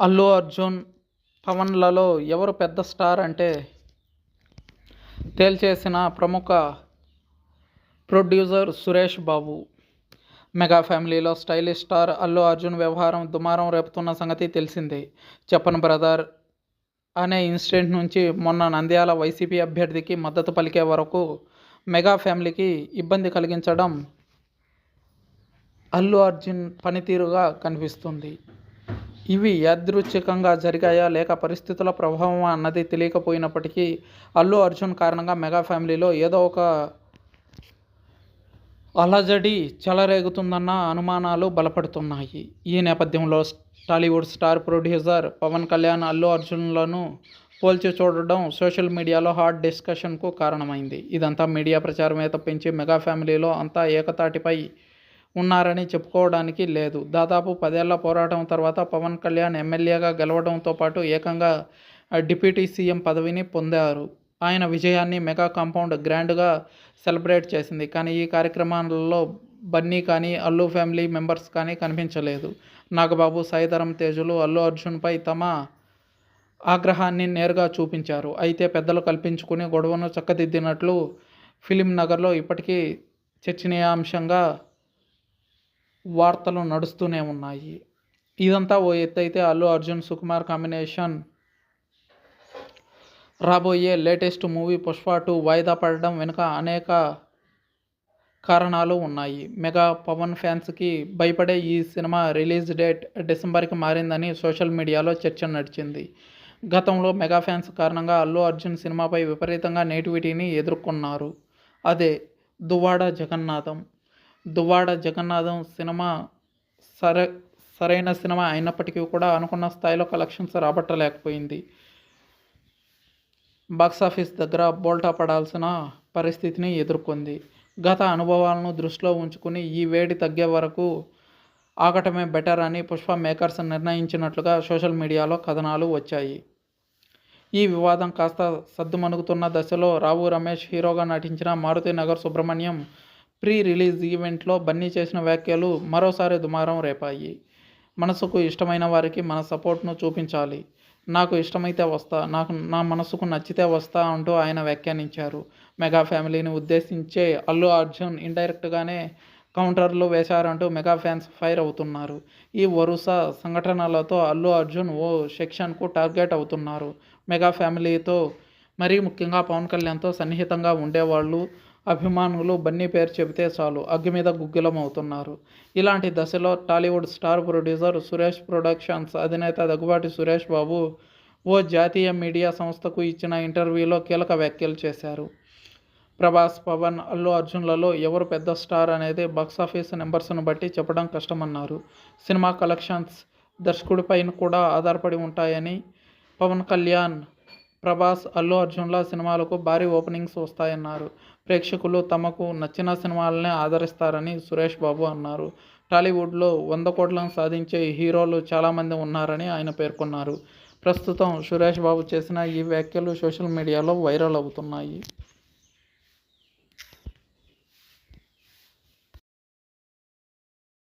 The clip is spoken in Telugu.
అల్లు అర్జున్ పవన్లలో ఎవరు పెద్ద స్టార్ అంటే తేల్చేసిన ప్రముఖ ప్రొడ్యూసర్ సురేష్ బాబు. మెగా ఫ్యామిలీలో స్టైలిష్ స్టార్ అల్లు అర్జున్ వ్యవహారం దుమారం రేపుతున్న సంగతి తెలిసిందే. చెప్పన్ బ్రదర్ అనే ఇన్సిడెంట్ నుంచి మొన్న నంద్యాల వైసీపీ అభ్యర్థికి మద్దతు పలికే వరకు మెగా ఫ్యామిలీకి ఇబ్బంది కలిగించడం అల్లు అర్జున్ పనితీరుగా కనిపిస్తుంది. ఇవి యాదృచ్ఛికంగా జరిగాయా లేక పరిస్థితుల ప్రభావం అన్నది తెలియకపోయినప్పటికీ అల్లు అర్జున్ కారణంగా మెగా ఫ్యామిలీలో ఏదో ఒక అలజడి చెలరేగుతుందన్న అనుమానాలు బలపడుతున్నాయి. ఈ నేపథ్యంలో Tollywood star producer Pawan Kalyan Allu అర్జున్లను పోల్చి చూడడం సోషల్ మీడియాలో హాట్ డిస్కషన్కు కారణమైంది. ఇదంతా మీడియా ప్రచారమే తప్పించి మెగా ఫ్యామిలీలో అంతా ఏకతాటిపై ఉన్నారని చెప్పుకోవడానికి లేదు. దాదాపు పదేళ్ళ పోరాటం తర్వాత పవన్ కళ్యాణ్ ఎమ్మెల్యేగా గెలవడంతో పాటు ఏకంగా డిప్యూటీ సీఎం పదవిని పొందారు. ఆయన విజయాన్ని మెగా కాంపౌండ్ గ్రాండ్గా సెలబ్రేట్ చేసింది. కానీ ఈ కార్యక్రమాలలో బన్నీ కానీ అల్లు ఫ్యామిలీ మెంబర్స్ కానీ కనిపించలేదు. నాగబాబు సాయిధరం తేజులు అల్లు అర్జున్పై తమ ఆగ్రహాన్ని నేరుగా చూపించారు. అయితే పెద్దలు కల్పించుకుని గొడవను చక్కదిద్దినట్లు ఫిలిం నగర్లో ఇప్పటికీ చర్చనీయాంశంగా వార్తలు నడుస్తూనే ఉన్నాయి. ఇదంతా ఓ ఎత్తు అయితే అల్లు అర్జున్ సుకుమార్ కాంబినేషన్. రాబోయే లేటెస్ట్ మూవీ పుష్ప టూ వాయిదా పడడం వెనుక అనేక కారణాలు ఉన్నాయి. మెగా పవన్ ఫ్యాన్స్కి భయపడే ఈ సినిమా రిలీజ్ డేట్ డిసెంబర్కి మారిందని సోషల్ మీడియాలో చర్చ నడిచింది. గతంలో మెగా ఫ్యాన్స్ కారణంగా అల్లు అర్జున్ సినిమాపై విపరీతంగా నేటివిటీని ఎదుర్కొన్నారు. అదే దువ్వాడ జగన్నాథం. దువ్వాడ జగన్నాథం సినిమా సరే సరైన సినిమా అయినప్పటికీ కూడా అనుకున్న స్థాయిలో కలెక్షన్స్ రాబట్టలేకపోయింది బాక్సాఫీస్ దగ్గర బోల్టా పడాల్సిన పరిస్థితిని ఎదుర్కొంది. గత అనుభవాలను దృష్టిలో ఉంచుకుని ఈ వేడి తగ్గే వరకు ఆగటమే బెటర్ అని పుష్ప మేకర్స్ నిర్ణయించినట్లుగా సోషల్ మీడియాలో కథనాలు వచ్చాయి. ఈ వివాదం కాస్త సద్దుమణుగుతున్న దశలో రావు రమేష్ హీరోగా నటించిన మారుతి నగర్ సుబ్రహ్మణ్యం ప్రీ రిలీజ్ ఈవెంట్లో బన్నీ చేసిన వ్యాఖ్యలు మరోసారి దుమారం రేపాయి. మనసుకు ఇష్టమైన వారికి మన సపోర్ట్ను చూపించాలి. నాకు ఇష్టమైతే వస్తా నాకు నా మనసుకు నచ్చితే వస్తా అంటూ ఆయన వ్యాఖ్యానించారు. మెగా ఫ్యామిలీని ఉద్దేశించే అల్లు అర్జున్ ఇండైరెక్ట్గానే కౌంటర్లు వేశారంటూ మెగా ఫ్యాన్స్ ఫైర్ అవుతున్నారు. ఈ వరుస సంఘటనలతో అల్లు అర్జున్ ఓ సెక్షన్కు టార్గెట్ అవుతున్నారు. మెగా ఫ్యామిలీతో మరీ ముఖ్యంగా పవన్ కళ్యాణ్తో సన్నిహితంగా ఉండేవాళ్ళు అభిమానులు బన్నీ పేరు చెబితే చాలు అగ్గి మీద గుగ్గిలం అవుతున్నారు ఇలాంటి దశలో Tollywood star producer Suresh productions అధినేత దగ్గుబాటి సురేష్ బాబు ఓ జాతీయ మీడియా సంస్థకు ఇచ్చిన ఇంటర్వ్యూలో కీలక వ్యాఖ్యలు చేశారు. ప్రభాస్ పవన్ అల్లు అర్జున్లలో ఎవరు పెద్ద స్టార్ అనేది బాక్సాఫీస్ నెంబర్స్ను బట్టి చెప్పడం కష్టమన్నారు. సినిమా కలెక్షన్స్ దర్శకుడిపైన కూడా ఆధారపడి ఉంటాయని పవన్ కళ్యాణ్ ప్రభాస్ అల్లు అర్జున్ల సినిమాలకు భారీ ఓపెనింగ్స్ వస్తాయన్నారు. ప్రేక్షకులు తమకు నచ్చిన సినిమాలనే ఆదరిస్తారని సురేష్ బాబు అన్నారు. టాలీవుడ్లో వంద కోట్లను సాధించే హీరోలు చాలామంది ఉన్నారని ఆయన పేర్కొన్నారు. ప్రస్తుతం సురేష్ బాబు చేసిన ఈ వ్యాఖ్యలు సోషల్ మీడియాలో వైరల్ అవుతున్నాయి.